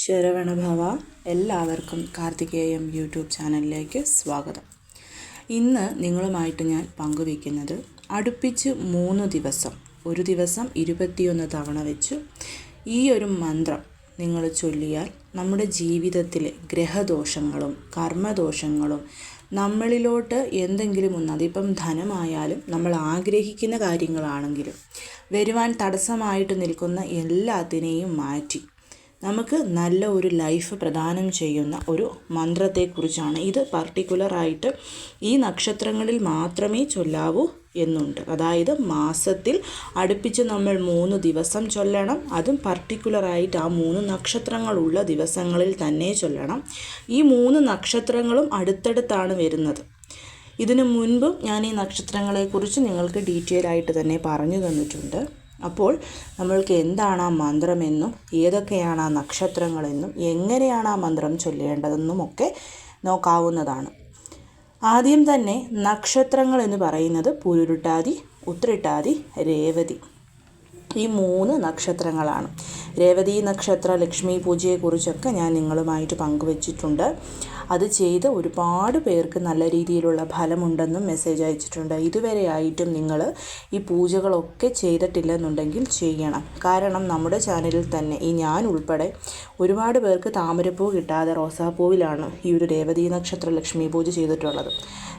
ശരവണഭവ എല്ലാവർക്കും കാർത്തികേയം യൂട്യൂബ് ചാനലിലേക്ക് സ്വാഗതം. ഇന്ന് നിങ്ങളുമായിട്ട് ഞാൻ പങ്കുവയ്ക്കുന്നത് അടുപ്പിച്ച് മൂന്ന് ദിവസം ഒരു ദിവസം ഇരുപത്തിയൊന്ന് തവണ വെച്ച് ഈ ഒരു മന്ത്രം നിങ്ങൾ ചൊല്ലിയാൽ നമ്മുടെ ജീവിതത്തിലെ ഗ്രഹദോഷങ്ങളും കർമ്മദോഷങ്ങളും നമ്മളിലോട്ട് എന്തെങ്കിലും ഒന്ന് അതിപ്പം ധനമായാലും നമ്മൾ ആഗ്രഹിക്കുന്ന കാര്യങ്ങളാണെങ്കിലും വരുവാൻ തടസ്സമായിട്ട് നിൽക്കുന്ന എല്ലാത്തിനെയും മാറ്റി നമുക്ക് നല്ല ഒരു ലൈഫ് പ്രദാനം ചെയ്യുന്ന ഒരു മന്ത്രത്തെക്കുറിച്ചാണ്. ഇത് പർട്ടിക്കുലറായിട്ട് ഈ നക്ഷത്രങ്ങളിൽ മാത്രമേ ചൊല്ലാവൂ എന്നുണ്ട്. അതായത് മാസത്തിൽ അടുപ്പിച്ച് നമ്മൾ മൂന്ന് ദിവസം ചൊല്ലണം. അതും പർട്ടിക്കുലറായിട്ട് ആ മൂന്ന് നക്ഷത്രങ്ങളുള്ള ദിവസങ്ങളിൽ തന്നെ ചൊല്ലണം. ഈ മൂന്ന് നക്ഷത്രങ്ങളും അടുത്തടുത്താണ് വരുന്നത്. ഇതിനു മുൻപും ഞാൻ ഈ നക്ഷത്രങ്ങളെക്കുറിച്ച് നിങ്ങൾക്ക് ഡീറ്റെയിൽ ആയിട്ട് തന്നെ പറഞ്ഞു തന്നിട്ടുണ്ട്. അപ്പോൾ നമ്മൾക്ക് എന്താണ് ആ മന്ത്രമെന്നും ഏതൊക്കെയാണ് ആ നക്ഷത്രങ്ങളെന്നും എങ്ങനെയാണ് ആ മന്ത്രം ചൊല്ലേണ്ടതെന്നും ഒക്കെ നോക്കാവുന്നതാണ്. ആദ്യം തന്നെ നക്ഷത്രങ്ങൾ എന്ന് പറയുന്നത് പുരുട്ടാതി ഉത്രട്ടാതി രേവതി. ഈ മൂന്ന് നക്ഷത്രങ്ങളാണ്. രേവതി നക്ഷത്ര ലക്ഷ്മി പൂജയെക്കുറിച്ചൊക്കെ ഞാൻ നിങ്ങളുമായിട്ട് പങ്കുവച്ചിട്ടുണ്ട്. അത് ചെയ്ത് ഒരുപാട് പേർക്ക് നല്ല രീതിയിലുള്ള ഫലമുണ്ടെന്നും മെസ്സേജ് അയച്ചിട്ടുണ്ട്. ഇതുവരെ ആയിട്ടും നിങ്ങൾ ഈ പൂജകളൊക്കെ ചെയ്തിട്ടില്ലെന്നുണ്ടെങ്കിൽ ചെയ്യണം. കാരണം നമ്മുടെ ചാനലിൽ തന്നെ ഈ ഞാൻ ഉൾപ്പെടെ ഒരുപാട് പേർക്ക് താമരപ്പൂ കിട്ടാതെ റോസാപ്പൂവിലാണ് ഈ ഒരു രേവതി നക്ഷത്ര ലക്ഷ്മി പൂജ ചെയ്തിട്ടുള്ളത്.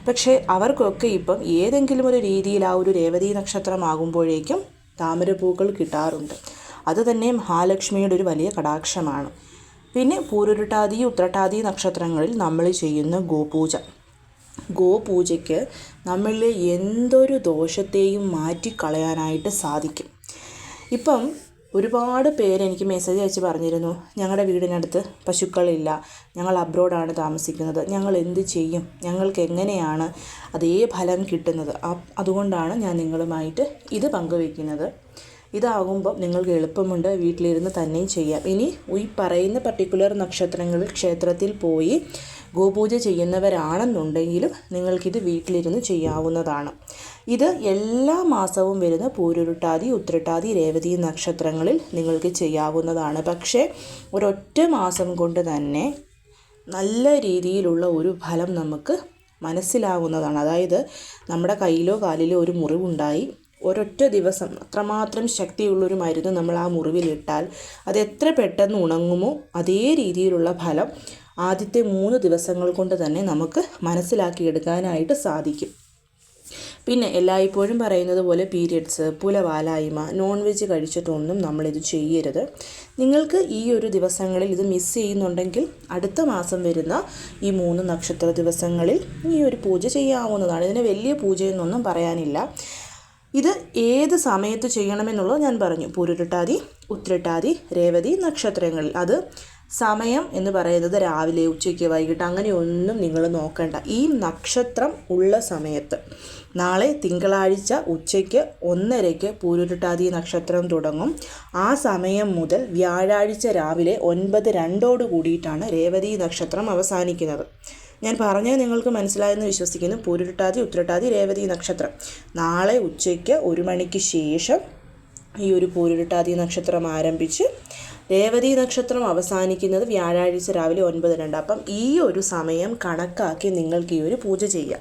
പക്ഷേ അവർക്കൊക്കെ ഇപ്പം ഏതെങ്കിലും ഒരു രീതിയിൽ ആ ഒരു രേവതി നക്ഷത്രമാകുമ്പോഴേക്കും താമരപ്പൂക്കൾ കിട്ടാറുണ്ട്. അതുതന്നെ മഹാലക്ഷ്മിയുടെ ഒരു വലിയ കടാക്ഷമാണ്. പിന്നെ പൂരുരുട്ടാതി ഉത്രട്ടാതി നക്ഷത്രങ്ങളിൽ നമ്മൾ ചെയ്യുന്ന ഗോപൂജ. ഗോപൂജയ്ക്ക് നമ്മളിലെ എന്തൊരു ദോഷത്തെയും മാറ്റിക്കളയാനായിട്ട് സാധിക്കും. ഇപ്പം ഒരുപാട് പേര് എനിക്ക് മെസ്സേജ് അയച്ച് പറഞ്ഞിരുന്നു. ഞങ്ങളുടെ വീടിനടുത്ത് പശുക്കളില്ല. ഞങ്ങൾ അബ്രോഡാണ് താമസിക്കുന്നത്. ഞങ്ങൾ എന്ത് ചെയ്യും? ഞങ്ങൾക്ക് എങ്ങനെയാണ് അതേ ഫലം കിട്ടുന്നത്? അതുകൊണ്ടാണ് ഞാൻ നിങ്ങളുമായിട്ട് ഇത് പങ്കുവയ്ക്കുന്നത്. ഇതാകുമ്പോൾ നിങ്ങൾക്ക് എളുപ്പമുണ്ട് വീട്ടിലിരുന്ന് തന്നെയും ചെയ്യാം. ഇനി ഈ പറയുന്ന പർട്ടിക്കുലർ നക്ഷത്രങ്ങളിൽ ക്ഷേത്രത്തിൽ പോയി ഗോപൂജ ചെയ്യുന്നവരാണെന്നുണ്ടെങ്കിലും നിങ്ങൾക്കിത് വീട്ടിലിരുന്ന് ചെയ്യാവുന്നതാണ്. ഇത് എല്ലാ മാസവും വരുന്ന പൂരുരുട്ടാതി ഉത്രട്ടാതി രേവതി നക്ഷത്രങ്ങളിൽ നിങ്ങൾക്ക് ചെയ്യാവുന്നതാണ്. പക്ഷേ ഒരൊറ്റ മാസം കൊണ്ട് തന്നെ നല്ല രീതിയിലുള്ള ഒരു ഫലം നമുക്ക് മനസ്സിലാവുന്നതാണ്. അതായത് നമ്മുടെ കയ്യിലോ കാലിലോ ഒരു മുറിവുണ്ടായി. ഒരൊറ്റ ദിവസം അത്രമാത്രം ശക്തിയുള്ളൊരു മരുന്ന് നമ്മൾ ആ മുറിവിലിട്ടാൽ അത് എത്ര പെട്ടെന്ന് ഉണങ്ങുമോ അതേ രീതിയിലുള്ള ഫലം ആദ്യത്തെ മൂന്ന് ദിവസങ്ങൾ കൊണ്ട് തന്നെ നമുക്ക് മനസ്സിലാക്കിയെടുക്കാനായിട്ട് സാധിക്കും. പിന്നെ എല്ലായ്പ്പോഴും പറയുന്നത് പോലെ പീരിയഡ്സ് പുലവാലായ്മ നോൺ വെജ് കഴിച്ചിട്ടൊന്നും നമ്മളിത് ചെയ്യരുത്. നിങ്ങൾക്ക് ഈ ഒരു ദിവസങ്ങളിൽ ഇത് മിസ് ചെയ്യുന്നുണ്ടെങ്കിൽ അടുത്ത മാസം വരുന്ന ഈ മൂന്ന് നക്ഷത്ര ദിവസങ്ങളിൽ ഈ ഒരു പൂജ ചെയ്യാവുന്നതാണ്. ഇതിന് വലിയ പൂജയെന്നൊന്നും പറയാനില്ല. ഇത് ഏത് സമയത്ത് ചെയ്യണമെന്നുള്ളത് ഞാൻ പറഞ്ഞു. പൂരുരുട്ടാതി ഉത്രട്ടാതി രേവതി നക്ഷത്രങ്ങളിൽ. അത് സമയം എന്ന് പറയുന്നത് രാവിലെ ഉച്ചയ്ക്ക് വൈകിട്ട് അങ്ങനെയൊന്നും നിങ്ങൾ നോക്കണ്ട. ഈ നക്ഷത്രം ഉള്ള സമയത്ത് നാളെ തിങ്കളാഴ്ച ഉച്ചയ്ക്ക് ഒന്നരയ്ക്ക് പൂരുരുട്ടാതി നക്ഷത്രം തുടങ്ങും. ആ സമയം മുതൽ വ്യാഴാഴ്ച രാവിലെ ഒൻപത് രണ്ടോട് കൂടിയിട്ടാണ് രേവതി നക്ഷത്രം അവസാനിക്കുന്നത്. ഞാൻ പറഞ്ഞത് നിങ്ങൾക്ക് മനസ്സിലായെന്ന് വിശ്വസിക്കുന്നു. പൂരുരുട്ടാതി ഉത്രട്ടാതി രേവതി നക്ഷത്രം. നാളെ ഉച്ചയ്ക്ക് ഒരു മണിക്ക് ശേഷം ഈ ഒരു പൂരുരുട്ടാതി നക്ഷത്രം ആരംഭിച്ച് രേവതി നക്ഷത്രം അവസാനിക്കുന്നത് വ്യാഴാഴ്ച രാവിലെ ഒൻപതിനുണ്ട് അപ്പം ഈ ഒരു സമയം കണക്കാക്കി നിങ്ങൾക്ക് ഈ ഒരു പൂജ ചെയ്യാം.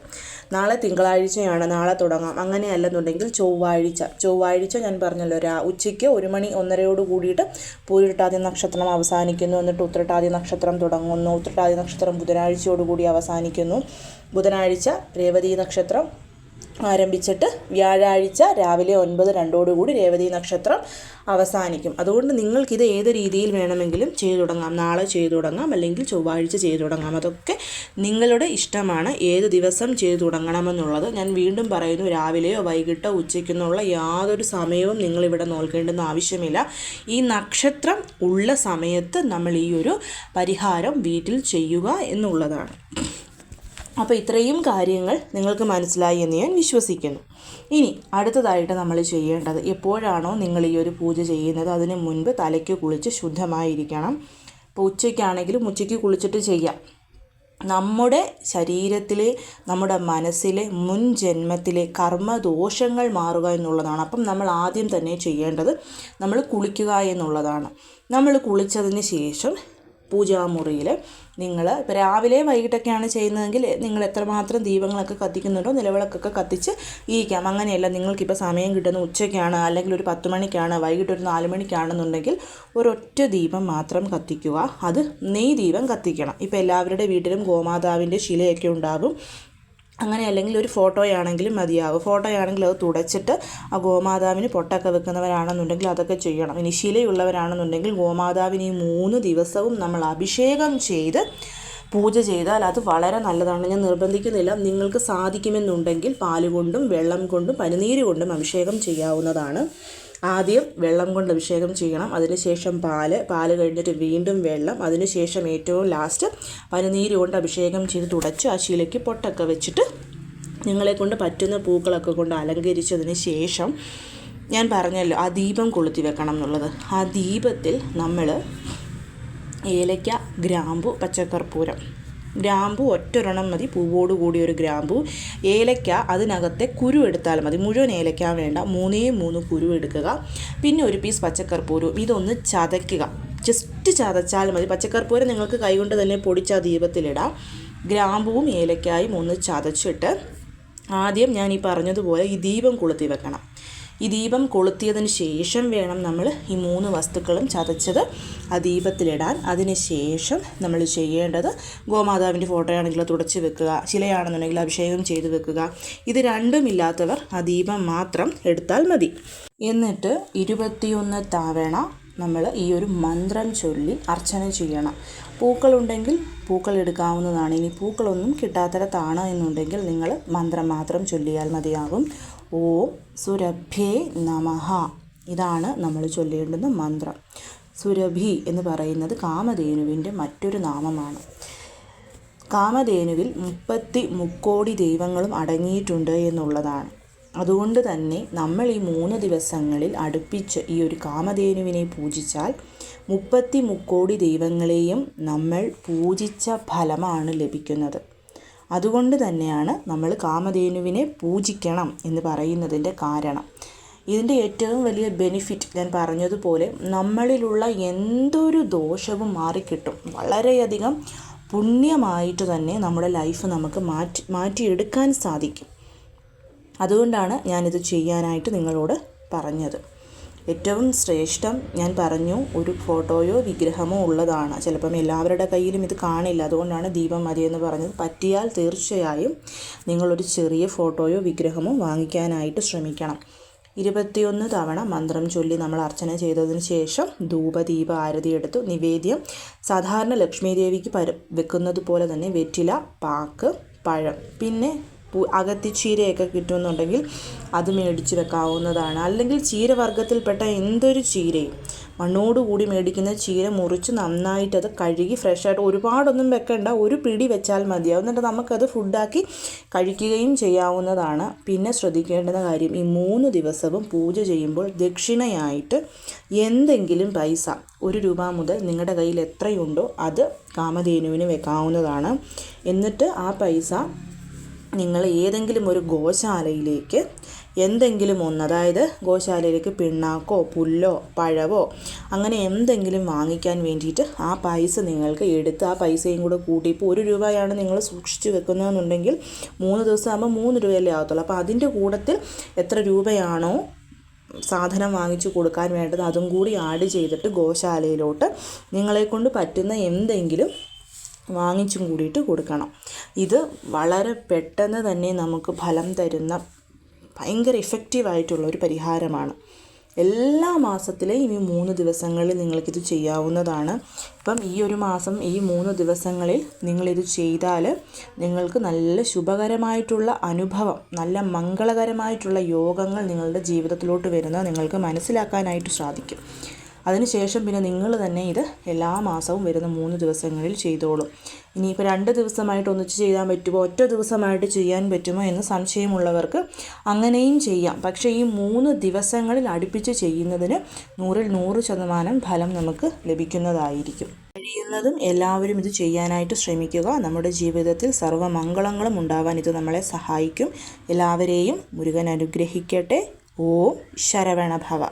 നാളെ തിങ്കളാഴ്ചയാണ് നാളെ തുടങ്ങാം. അങ്ങനെയല്ലെന്നുണ്ടെങ്കിൽ ചൊവ്വാഴ്ച. ചൊവ്വാഴ്ച ഞാൻ പറഞ്ഞല്ലോ രാ ഉച്ചയ്ക്ക് ഒരു മണി ഒന്നരയോട് കൂടിയിട്ട് പൂരിട്ടാതി നക്ഷത്രം അവസാനിക്കുന്നു എന്നിട്ട് ഉത്രട്ടാതി നക്ഷത്രം തുടങ്ങുന്നു. ഉത്രട്ടാതി നക്ഷത്രം ബുധനാഴ്ചയോടുകൂടി അവസാനിക്കുന്നു. ബുധനാഴ്ച രേവതി നക്ഷത്രം ആരംഭിച്ചിട്ട് വ്യാഴാഴ്ച രാവിലെ ഒൻപത് രണ്ടോടുകൂടി രേവതി നക്ഷത്രം അവസാനിക്കും. അതുകൊണ്ട് നിങ്ങൾക്കിത് ഏത് രീതിയിൽ വേണമെങ്കിലും ചെയ്തു തുടങ്ങാം. നാളെ ചെയ്തു തുടങ്ങാം അല്ലെങ്കിൽ ചൊവ്വാഴ്ച ചെയ്തു തുടങ്ങാം. അതൊക്കെ നിങ്ങളുടെ ഇഷ്ടമാണ്. ഏത് ദിവസം ചെയ്തു തുടങ്ങണമെന്നുള്ളത് ഞാൻ വീണ്ടും പറയുന്നു. രാവിലെയോ വൈകിട്ടോ ഉച്ചയ്ക്കെന്നുള്ള യാതൊരു സമയവും നിങ്ങളിവിടെ നോക്കേണ്ടെന്ന് ആവശ്യമില്ല. ഈ നക്ഷത്രം ഉള്ള സമയത്ത് നമ്മൾ ഈ ഒരു പരിഹാരം വീട്ടിൽ ചെയ്യുക എന്നുള്ളതാണ്. അപ്പോൾ ഇത്രയും കാര്യങ്ങൾ നിങ്ങൾക്ക് മനസ്സിലായി എന്ന് ഞാൻ വിശ്വസിക്കുന്നു. ഇനി അടുത്തതായിട്ട് നമ്മൾ ചെയ്യേണ്ടത് എപ്പോഴാണോ നിങ്ങൾ ഈ ഒരു പൂജ ചെയ്യുന്നത് അതിന് മുൻപ് തലയ്ക്ക് കുളിച്ച് ശുദ്ധമായിരിക്കണം. ഇപ്പോൾ ഉച്ചയ്ക്കാണെങ്കിലും ഉച്ചയ്ക്ക് കുളിച്ചിട്ട് ചെയ്യാം. നമ്മുടെ ശരീരത്തിലെ നമ്മുടെ മനസ്സിലെ മുൻ ജന്മത്തിലെ കർമ്മദോഷങ്ങൾ മാറുക എന്നുള്ളതാണ്. അപ്പം നമ്മൾ ആദ്യം തന്നെ ചെയ്യേണ്ടത് നമ്മൾ കുളിക്കുക എന്നുള്ളതാണ്. നമ്മൾ കുളിച്ചതിന് ശേഷം പൂജാമുറിയിൽ നിങ്ങൾ ഇപ്പോൾ രാവിലെ വൈകിട്ടൊക്കെയാണ് ചെയ്യുന്നതെങ്കിൽ നിങ്ങൾ എത്രമാത്രം ദീപങ്ങളൊക്കെ കത്തിക്കുന്നുണ്ടോ നിലവിളക്കൊക്കെ കത്തിച്ച് ഇരിക്കാം. അങ്ങനെയല്ല നിങ്ങൾക്കിപ്പോൾ സമയം കിട്ടുന്ന ഉച്ചയ്ക്കാണ് അല്ലെങ്കിൽ ഒരു പത്ത് മണിക്കാണ് വൈകിട്ട് ഒരു നാല് മണിക്കാണെന്നുണ്ടെങ്കിൽ ഒരൊറ്റ ദീപം മാത്രം കത്തിക്കുക. അത് നെയ് ദീപം കത്തിക്കണം. ഇപ്പോൾ എല്ലാവരുടെ വീട്ടിലും ഗോമാതാവിന്റെ ശിലയൊക്കെ ഉണ്ടാകും. അങ്ങനെ അല്ലെങ്കിൽ ഒരു ഫോട്ടോയാണെങ്കിലും മതിയാവും. ഫോട്ടോയാണെങ്കിൽ അത് തുടച്ചിട്ട് ആ ഗോമാതാവിന് പൊട്ടൊക്കെ വെക്കുന്നവരാണെന്നുണ്ടെങ്കിൽ അതൊക്കെ ചെയ്യണം. ഇനി ശിലയുള്ളവരാണെന്നുണ്ടെങ്കിൽ ഗോമാതാവിന് ഈ മൂന്ന് ദിവസവും നമ്മൾ അഭിഷേകം ചെയ്ത് പൂജ ചെയ്താൽ അത് വളരെ നല്ലതാണ്. ഞാൻ നിർബന്ധിക്കുന്നില്ല. നിങ്ങൾക്ക് സാധിക്കുമെന്നുണ്ടെങ്കിൽ പാൽ കൊണ്ടും വെള്ളം കൊണ്ടും പനിനീര് കൊണ്ടും അഭിഷേകം ചെയ്യാവുന്നതാണ്. ആദ്യം വെള്ളം കൊണ്ട് അഭിഷേകം ചെയ്യണം. അതിനുശേഷം പാൽ. പാൽ കഴിഞ്ഞിട്ട് വീണ്ടും വെള്ളം. അതിനുശേഷം ഏറ്റവും ലാസ്റ്റ് പനിനീര് കൊണ്ട് അഭിഷേകം ചെയ്ത് തുടച്ച് ആ ശീലയ്ക്ക് പൊട്ടൊക്കെ വെച്ചിട്ട് നിങ്ങളെ കൊണ്ട് പറ്റുന്ന പൂക്കളൊക്കെ കൊണ്ട് അലങ്കരിച്ചതിന് ശേഷം ഞാൻ പറഞ്ഞല്ലോ ആ ദീപം കൊളുത്തി വെക്കണം എന്നുള്ളത്. ആ ദീപത്തിൽ നമ്മൾ ഏലയ്ക്ക ഗ്രാമ്പു പച്ചക്കർപ്പൂരം ഗ്രാമ്പു ഒറ്റൊരെണ്ണം മതി. പൂവോട് കൂടി ഒരു ഗ്രാമ്പു. ഏലയ്ക്ക അതിനകത്തെ കുരു എടുത്താൽ മതി. മുഴുവൻ ഏലയ്ക്ക വേണ്ട. മൂന്നേ മൂന്ന് കുരു എടുക്കുക. പിന്നെ ഒരു പീസ് പച്ചക്കർപ്പൂരവും ഇതൊന്ന് ചതയ്ക്കുക. ജസ്റ്റ് ചതച്ചാൽ മതി. പച്ചക്കർപ്പൂരം നിങ്ങൾക്ക് കൈകൊണ്ട് തന്നെ പൊടിച്ച ദീപത്തിലിടാം. ഗ്രാമ്പുവും ഏലക്കായും ഒന്ന് ചതച്ചിട്ട് ആദ്യം ഞാൻ ഈ പറഞ്ഞതുപോലെ ഈ ദീപം കൊളുത്തി വെക്കണം. ഈ ദീപം കൊളുത്തിയതിന് ശേഷം വേണം നമ്മൾ ഈ മൂന്ന് വസ്തുക്കളും ചതച്ചത് ആ ദീപത്തിലിടാൻ. അതിന് ശേഷം നമ്മൾ ചെയ്യേണ്ടത് ഗോമാതാവിന്റെ ഫോട്ടോയാണെങ്കിൽ തുടച്ച് വെക്കുക ശിലയാണെന്നുണ്ടെങ്കിൽ അഭിഷേകം ചെയ്ത് വെക്കുക. ഇത് രണ്ടുമില്ലാത്തവർ ആ ദീപം മാത്രം എടുത്താൽ മതി. എന്നിട്ട് ഇരുപത്തിയൊന്ന് തവണ നമ്മൾ ഈ ഒരു മന്ത്രം ചൊല്ലി അർച്ചന ചെയ്യണം. പൂക്കളുണ്ടെങ്കിൽ പൂക്കൾ എടുക്കാവുന്നതാണ്. ഇനി പൂക്കളൊന്നും കിട്ടാത്തരത്താണ് എന്നുണ്ടെങ്കിൽ നിങ്ങൾ മന്ത്രം മാത്രം ചൊല്ലിയാൽ മതിയാകും. ഓം സുരഭ്യേ നമഹ ഇതാണ് നമ്മൾ ചൊല്ലേണ്ടുന്ന മന്ത്രം. സുരഭി എന്ന് പറയുന്നത് കാമധേനുവിന്റെ മറ്റൊരു നാമമാണ്. കാമധേനുവിൽ മുപ്പത്തി മുക്കോടി ദൈവങ്ങളും അടങ്ങിയിട്ടുണ്ട് എന്നുള്ളതാണ്. അതുകൊണ്ട് തന്നെ നമ്മൾ ഈ മൂന്ന് ദിവസങ്ങളിൽ അടുപ്പിച്ച് ഈ ഒരു കാമധേനുവിനെ പൂജിച്ചാൽ മുപ്പത്തി മുക്കോടി ദൈവങ്ങളെയും നമ്മൾ പൂജിച്ച ഫലമാണ് ലഭിക്കുന്നത്. അതുകൊണ്ട് തന്നെയാണ് നമ്മൾ കാമധേനുവിനെ പൂജിക്കണം എന്ന് പറയുന്നതിന്റെ കാരണം. ഇതിന്റെ ഏറ്റവും വലിയ ബെനിഫിറ്റ് ഞാൻ പറഞ്ഞതുപോലെ നമ്മളിലുള്ള എന്തൊരു ദോഷവും മാറിക്കിട്ടും. വളരെയധികം പുണ്യമായിട്ട് തന്നെ നമ്മുടെ ലൈഫ് നമുക്ക് മാറ്റി മാറ്റിയെടുക്കാൻ സാധിക്കും. അതുകൊണ്ടാണ് ഞാനിത് ചെയ്യാനായിട്ട് നിങ്ങളോട് പറഞ്ഞത്. ഏറ്റവും ശ്രേഷ്ഠം ഞാൻ പറഞ്ഞു ഒരു ഫോട്ടോയോ വിഗ്രഹമോ ഉള്ളതാണ്. ചിലപ്പം എല്ലാവരുടെ കയ്യിലും ഇത് കാണില്ല. അതുകൊണ്ടാണ് ദീപം മതി എന്ന് പറഞ്ഞത്. പറ്റിയാൽ തീർച്ചയായും നിങ്ങളൊരു ചെറിയ ഫോട്ടോയോ വിഗ്രഹമോ വാങ്ങിക്കാനായിട്ട് ശ്രമിക്കണം. ഇരുപത്തിയൊന്ന് തവണ മന്ത്രം ചൊല്ലി നമ്മൾ അർച്ചന ചെയ്തതിന് ശേഷം ധൂപദീപ ആരതി എടുത്തു. നിവേദ്യം സാധാരണ ലക്ഷ്മി ദേവിക്ക് പര വെക്കുന്നത് പോലെ തന്നെ വെറ്റില പാക്ക് പഴം. പിന്നെ അകത്തിച്ചീരയൊക്കെ കിട്ടുമെന്നുണ്ടെങ്കിൽ അത് മേടിച്ച് വെക്കാവുന്നതാണ്. അല്ലെങ്കിൽ ചീരവർഗത്തിൽപ്പെട്ട എന്തൊരു ചീരയും. മണ്ണോടുകൂടി മേടിക്കുന്ന ചീര മുറിച്ച് നന്നായിട്ട് അത് കഴുകി ഫ്രഷായിട്ട് ഒരുപാടൊന്നും വെക്കണ്ട. ഒരു പിടി വെച്ചാൽ മതിയാവും. എന്നിട്ട് നമുക്കത് ഫുഡാക്കി കഴിക്കുകയും ചെയ്യാവുന്നതാണ്. പിന്നെ ശ്രദ്ധിക്കേണ്ടുന്ന കാര്യം ഈ മൂന്ന് ദിവസവും പൂജ ചെയ്യുമ്പോൾ ദക്ഷിണയായിട്ട് എന്തെങ്കിലും പൈസ ഒരു രൂപ മുതൽ നിങ്ങളുടെ കയ്യിൽ എത്രയുണ്ടോ അത് കാമധേനുവിന് വെക്കാവുന്നതാണ്. എന്നിട്ട് ആ പൈസ നിങ്ങൾ ഏതെങ്കിലും ഒരു ഗോശാലയിലേക്ക് എന്തെങ്കിലും ഒന്ന് അതായത് ഗോശാലയിലേക്ക് പിണ്ണാക്കോ പുല്ലോ പഴവോ അങ്ങനെ എന്തെങ്കിലും വാങ്ങിക്കാൻ വേണ്ടിയിട്ട് ആ പൈസ നിങ്ങൾക്ക് എടുത്ത് ആ പൈസയും കൂടെ കൂട്ടി. ഇപ്പോൾ ഒരു രൂപയാണ് നിങ്ങൾ സൂക്ഷിച്ചു വെക്കുന്നതെന്നുണ്ടെങ്കിൽ മൂന്ന് ദിവസം ആകുമ്പോൾ മൂന്ന് രൂപയല്ലേ ആകത്തുള്ളൂ അപ്പോൾ അതിന്റെ കൂട്ടത്തിൽ എത്ര രൂപയാണോ സാധനം വാങ്ങിച്ചു കൊടുക്കാൻ വേണ്ടത് അതും കൂടി ആഡ് ചെയ്തിട്ട് ഗോശാലയിലോട്ട് നിങ്ങളെക്കൊണ്ട് പറ്റുന്ന എന്തെങ്കിലും വാങ്ങിച്ചും കൂടിയിട്ട് കൊടുക്കണം. ഇത് വളരെ പെട്ടെന്ന് തന്നെ നമുക്ക് ഫലം തരുന്ന ഭയങ്കര ഇഫക്റ്റീവായിട്ടുള്ള ഒരു പരിഹാരമാണ്. എല്ലാ മാസത്തിലെയും ഈ മൂന്ന് ദിവസങ്ങളിൽ നിങ്ങൾക്കിത് ചെയ്യാവുന്നതാണ്. ഇപ്പം ഈ ഒരു മാസം ഈ മൂന്ന് ദിവസങ്ങളിൽ നിങ്ങളിത് ചെയ്താൽ നിങ്ങൾക്ക് നല്ല ശുഭകരമായിട്ടുള്ള അനുഭവം നല്ല മംഗളകരമായിട്ടുള്ള യോഗങ്ങൾ നിങ്ങളുടെ ജീവിതത്തിലോട്ട് വരുന്നത് നിങ്ങൾക്ക് മനസ്സിലാക്കാനായിട്ട് സാധിക്കും. അതിനുശേഷം പിന്നെ നിങ്ങൾ തന്നെ ഇത് എല്ലാ മാസവും വരുന്ന മൂന്ന് ദിവസങ്ങളിൽ ചെയ്തോളും. ഇനിയിപ്പോൾ രണ്ട് ദിവസമായിട്ട് ഒന്നിച്ച് ചെയ്യാൻ പറ്റുമോ? ഒറ്റ ദിവസമായിട്ട് ചെയ്യാൻ പറ്റുമോ എന്ന് സംശയമുള്ളവർക്ക് അങ്ങനെയും ചെയ്യാം. പക്ഷേ ഈ മൂന്ന് ദിവസങ്ങളിൽ അടുപ്പിച്ച് ചെയ്യുന്നതിന് നൂറിൽ നൂറ് ശതമാനം ഫലം നമുക്ക് ലഭിക്കുന്നതായിരിക്കും. കഴിയുന്നതും എല്ലാവരും ഇത് ചെയ്യാനായിട്ട് ശ്രമിക്കുക. നമ്മുടെ ജീവിതത്തിൽ സർവമംഗളങ്ങളും ഉണ്ടാവാൻ ഇത് നമ്മളെ സഹായിക്കും. എല്ലാവരെയും മുരുകൻ അനുഗ്രഹിക്കട്ടെ. ഓം ശരവണഭവ.